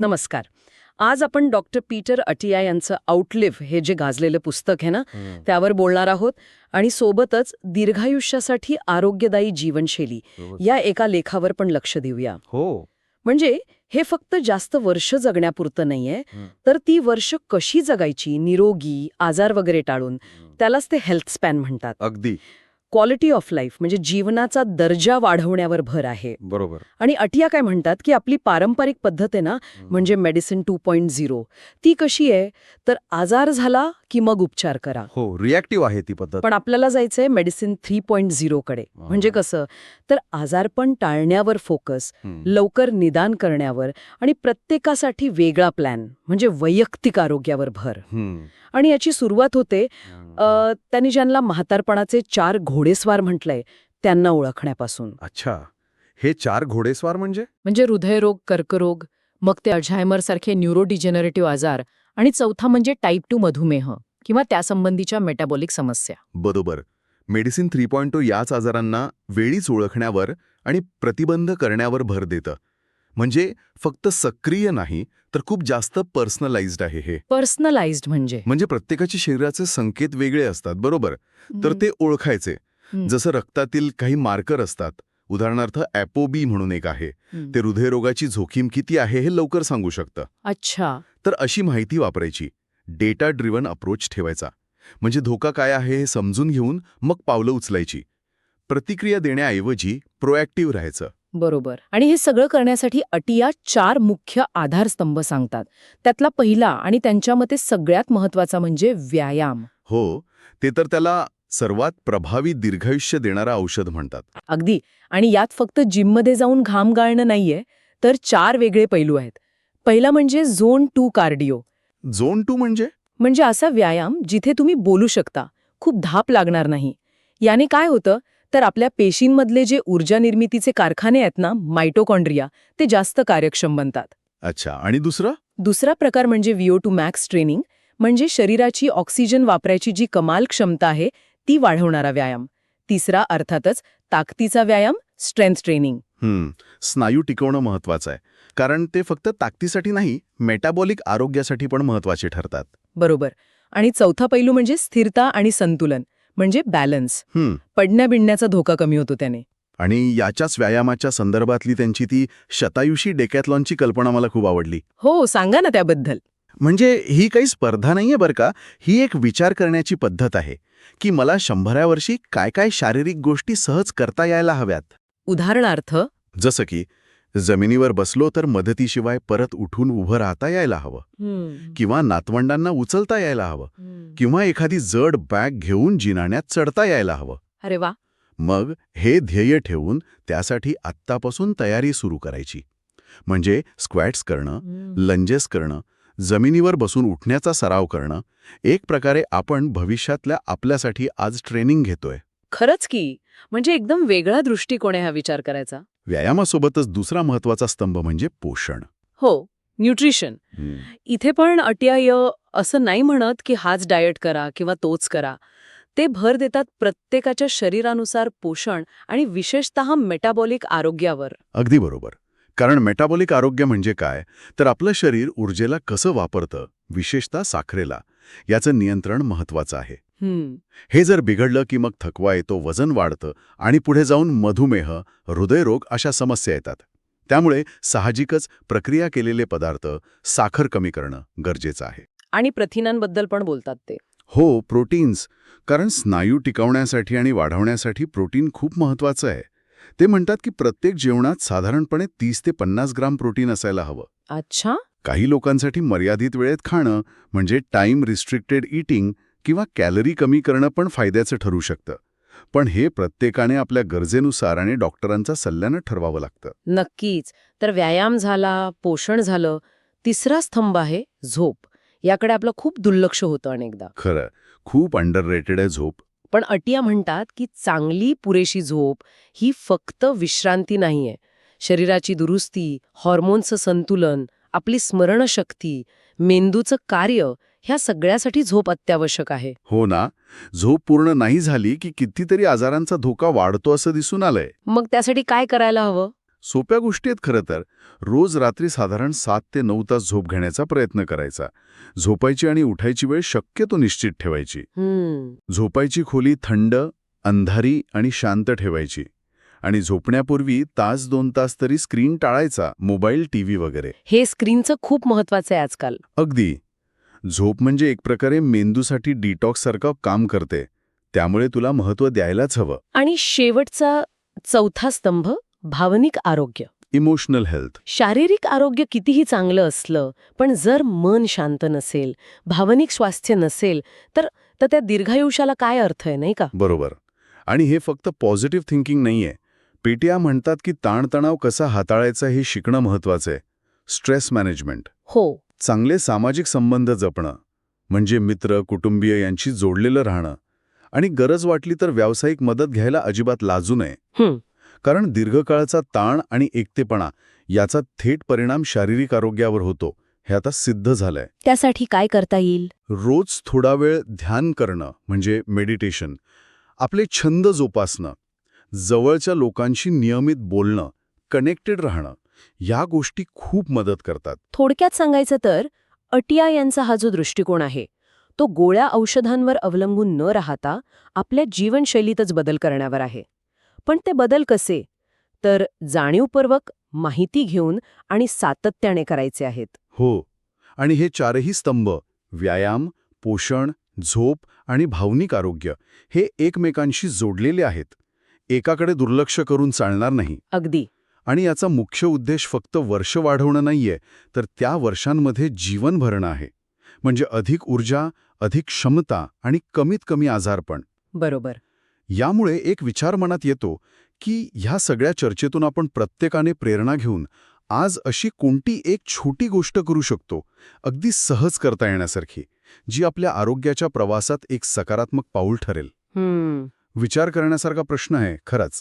नमस्कार. आज आपण डॉक्टर पीटर अटिया यांचं आउटलिव्ह हे जे गाजलेलं पुस्तक आहे ना त्यावर बोलणार आहोत आणि सोबतच दीर्घायुष्यासाठी आरोग्यदायी जीवनशैली या एका लेखावर पण लक्ष देऊया. हो. म्हणजे हे फक्त जास्त वर्ष जगण्यापुरतं नाहीये. तर ती वर्ष कशी जगायची? निरोगी आजार वगैरे टाळून. त्यालाच ते हेल्थ स्पॅन म्हणतात. अगदी. क्वालिटी ऑफ लाईफ म्हणजे जीवनाचा दर्जा वाढवण्यावर भर आहे. बरोबर. आणि अटिया काय म्हणतात की आपली पारंपरिक पद्धत आहे ना म्हणजे मेडिसिन टू पॉईंट झिरो ती कशी आहे? तर आजार झाला की मग उपचार करा. हो रिॲक्टिव्ह आहे ती पद्धत. पण आपल्याला जायचंय मेडिसिन थ्री पॉईंट झिरोकडे म्हणजे कसं? तर आजारपण टाळण्यावर फोकस. लवकर निदान करण्यावर आणि प्रत्येकासाठी वेगळा प्लॅन म्हणजे वैयक्तिक आरोग्यावर भर. आणि याची सुरुवात होते त्यांनी ज्यांना म्हातारपणाचे चार घोडेस्वार म्हटलंय त्यांना ओळखण्यापासून. अच्छा. हे चार घोडेस्वार म्हणजे? म्हणजे हृदयरोग कर्करोग मग ते अल्झायमर सारखे न्यूरोडिजेनरेटिव्ह आजार आणि चौथा म्हणजे टाईप टू मधुमेह किंवा त्यासंबंधीच्या मेटाबॉलिक समस्या. बरोबर. मेडिसिन थ्री पॉईंट टू याच आजारांना वेळीच ओळखण्यावर आणि प्रतिबंध करण्यावर भर देतं. म्हणजे फक्त सक्रिय नाही तर खूप जास्त पर्सनलाइज्ड आहे हे. पर्सनलाइज्ड म्हणजे? म्हणजे प्रत्येकाची शरीराचे संकेत वेगळे असतात बरोबर? तर ते ओळखायचे. जसं रक्तातील काही मार्कर असतात उदाहरणार्थ ॲपोबी म्हणून एक आहे. ते हृदयरोगाची जोखीम किती आहे हे लवकर सांगू शकतं. अच्छा. तर अशी माहिती वापरायची. डेटा ड्रिव्हन अप्रोच ठेवायचा. म्हणजे धोका काय आहे हे समजून घेऊन मग पावलं उचलायची. प्रतिक्रिया देण्याऐवजी प्रोॲक्टिव्ह राहायचं. बरोबर. आणि हे सगळं करण्यासाठी अटिया चार मुख्य आधारस्तंभ सांगतात. त्यातला पहिला आणि त्यांच्या मते सगळ्यात महत्त्वाचा म्हणजे व्यायाम. हो ते तर त्याला सर्वात प्रभावी दीर्घायुष्य देणारं औषध म्हणतात. अगदी. आणि यात फक्त जिममध्ये जाऊन घाम गाळणं नाहीये तर चार वेगळे पैलू आहेत. पहिला म्हणजे zone two cardio. Zone two म्हणजे? म्हणजे असा व्यायाम जिथे तुम्ही बोलू शकता. खूप धाप लागणार नाही. याने काय होतं? तर आपल्या पेशींमधले जे ऊर्जा निर्मितीचे कारखाने आहेत ना मायटोकॉन्ड्रिया ते जास्त कार्यक्षम बनतात. अच्छा आणि दुसरं? दुसरा प्रकार म्हणजे व्हीओ टू मॅक्स ट्रेनिंग म्हणजे शरीराची ऑक्सिजन वापरायची जी कमाल क्षमता आहे ती वाढवणारा व्यायाम. तिसरा अर्थातच ताकदीचा व्यायाम स्ट्रेंथ ट्रेनिंग स्नायू टिकवणं महत्वाचं आहे. कारण ते फक्त ताकदीसाठी नाही मेटाबॉलिक आरोग्यासाठी पण महत्त्वाचे ठरतात. बरोबर. आणि चौथा पैलू म्हणजे स्थिरता आणि संतुलन. म्हणजे बॅलन्स पडण्या बिडण्याचा धोका कमी होतो त्याने. आणि याच्याच व्यायामाच्या संदर्भातली त्यांची ती शतायुषी डेकॅथलॉनची कल्पना मला खूप आवडली. हो सांगा ना त्याबद्दल. म्हणजे ही काही स्पर्धा नाहीये बरं का? ही एक विचार करण्याची पद्धत आहे. की मला शंभराव्या वर्षी काय काय शारीरिक गोष्टी सहज करता यायला हव्यात? उदाहरणार्थ? जसं की जमिनीवर बसलो तर मदतीशिवाय परत उठून उभं राहता यायला हवं. किंवा नातवंडांना उचलता यायला हवं. किंवा एखादी जड बॅग घेऊन जिनाण्यात चढता यायला हवं. अरे वा. मग हे ध्येय ठेवून त्यासाठी आत्तापासून तयारी सुरू करायची. म्हणजे स्क्वॅट्स करणं लंजेस करणं जमिनीवर बसून उठण्याचा सराव करणं एक प्रकारे आपण भविष्यातल्या आपल्यासाठी आज ट्रेनिंग घेतोय. खरंच की. म्हणजे एकदम वेगळा दृष्टिकोन आहे हा विचार करायचा. व्यायामासोबतच दुसरा महत्त्वाचा स्तंभ म्हणजे पोषण. हो न्यूट्रिशन. इथे पण अटियाय असं नाही म्हणत की हाच डाएट करा किंवा तोच करा. ते भर देतात प्रत्येकाच्या शरीरानुसार पोषण आणि विशेषत मेटाबॉलिक आरोग्यावर. अगदी बरोबर. कारण मेटाबॉलिक आरोग्य म्हणजे काय? तर आपलं शरीर ऊर्जेला कसं वापरतं? विशेषतः साखरेला. याचं नियंत्रण महत्वाचं आहे. हे जर बिघडलं की मग थकवा येतो वजन वाढतं आणि पुढे जाऊन मधुमेह हृदयरोग अशा समस्या येतात. त्यामुळे साहजिकच प्रक्रिया केलेले पदार्थ साखर कमी करणं गरजेचं आहे. आणि प्रथिनांबद्दल पण बोलतात ते. हो प्रोटीन्स. कारण स्नायू टिकवण्यासाठी आणि वाढवण्यासाठी प्रोटीन खूप महत्वाचं आहे. ते म्हणतात की प्रत्येक जेवणात साधारणपणे तीस ते पन्नास ग्राम प्रोटीन असायला हवं. अच्छा? काही लोकांसाठी मर्यादित वेळेत खाणं म्हणजे टाईम रिस्ट्रिक्टेड ईटिंग किंवा कॅलरी कमी करणं पण फायद्याचं ठरू शकतं. पण हे प्रत्येकाने आपल्या गरजेनुसार आणि डॉक्टरांचा सल्ल्यानं ठरवावं लागतं. नक्कीच. तर व्यायाम झाला पोषण झालं तिसरा स्तंभ आहे झोप. याकडे आपलं खूप दुर्लक्ष होतं अनेकदा. खरं. खूप अंडर आहे झोप. पण अटिया म्हणतात की चांगली पुरेशी झोप ही फक्त विश्रांती नाहीये. शरीराची दुरुस्ती हॉर्मोनचं संतुलन आपली स्मरणशक्ती मेंदूचं कार्य ह्या सगळ्यासाठी झोप अत्यावश्यक आहे. हो ना? झोप पूर्ण नाही झाली की कितीतरी आजारांचा धोका वाढतो असं दिसून आलंय. मग त्यासाठी काय करायला हवं? सोप्या गोष्टी आहेत खरं तर. रोज रात्री साधारण सात ते नऊ तास झोप घेण्याचा प्रयत्न करायचा. झोपायची आणि उठायची वेळ शक्यतो निश्चित ठेवायची. झोपायची खोली थंड अंधारी आणि शांत ठेवायची. आणि झोपण्यापूर्वी तास दोन तास तरी स्क्रीन टाळायचा मोबाईल टीव्ही वगैरे. हे स्क्रीनचं खूप महत्वाचं आहे आजकाल. अगदी. झोप म्हणजे एक प्रकारे मेंदूसाठी डिटॉक्स सारखं काम करते. त्यामुळे तुला महत्त्व द्यायलाच हवं. आणि शेवटचा चौथा स्तंभ भावनिक आरोग्य. इमोशनल हेल्थ शारीरिक आरोग्य कितीही चांगलं असलं पण जर मन शांत नसेल भावनिक स्वास्थ्य नसेल तर तर त्या दीर्घायुष्याला काय अर्थ आहे नाही का? बरोबर. आणि हे फक्त पॉझिटिव्ह थिंकिंग नाहीये. पेटिया म्हणतात की ताणतणाव कसा हाताळायचा हे शिकणं महत्वाचं आहे. Stress management. हो. चांगले सामाजिक संबंध जपणं म्हणजे मित्र कुटुंबीय यांची जोडलेलं राहणं आणि गरज वाटली तर व्यावसायिक मदत घ्यायला अजिबात लाजू नये. कारण दीर्घकाळाचा ताण आणि एकटेपणा याचा थेट परिणाम शारीरिक आरोग्यावर होतो हे आता सिद्ध झालंय. त्यासाठी काय करता येईल? रोज थोडा वेळ ध्यान करणं म्हणजे मेडिटेशन. आपले छंद जोपासणं. जवळच्या लोकांशी नियमित बोलणं कनेक्टेड राहणं या गोष्टी खूप मदत करतात. थोडक्यात सांगायचं तर अटिया यांचा हा जो दृष्टिकोन आहे तो गोळ्या औषधांवर अवलंबून न राहता आपल्या जीवनशैलीतच बदल करण्यावर आहे. पण ते बदल कसे? तर जाणीवपूर्वक माहिती घेऊन आणि सातत्याने करायचे आहेत. हो आणि हे चारही स्तंभ व्यायाम पोषण झोप आणि भावनिक आरोग्य हे एकमेकांशी जोडलेले आहेत. एकाकडे दुर्लक्ष करून चालणार नाही. अगदी. आणि याचा मुख्य उद्देश फक्त वर्ष वाढवणं नाहीये तर त्या वर्षांमध्ये जीवन भरणं आहे. म्हणजे अधिक ऊर्जा अधिक क्षमता आणि कमीत कमी आजारपण बरोबर. यामुळे एक विचार मनात येतो की ह्या सगळ्या चर्चेतून आपण प्रत्येकाने प्रेरणा घेऊन आज अशी कोणती एक छोटी गोष्ट करू शकतो अगदी सहज करता येण्यासारखी जी आपल्या आरोग्याच्या प्रवासात एक सकारात्मक पाऊल ठरेल. हम्म. विचार करण्यासारखा प्रश्न आहे खरंच.